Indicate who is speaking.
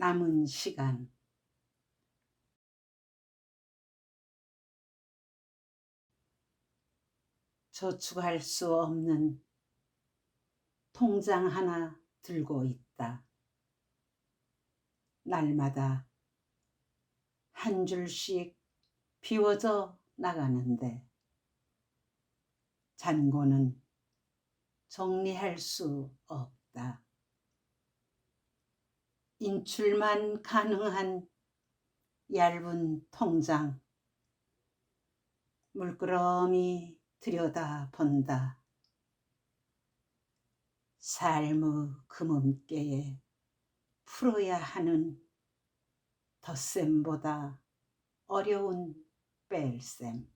Speaker 1: 남은 시간 저축할 수 없는 통장 하나 들고 있다. 날마다 한 줄씩 비워져 나가는데 잔고는 정리할 수 없다. 인출만 가능한 얇은 통장 물끄러미 들여다 본다. 삶의 금음께에 풀어야 하는 덧셈보다 어려운 뺄셈.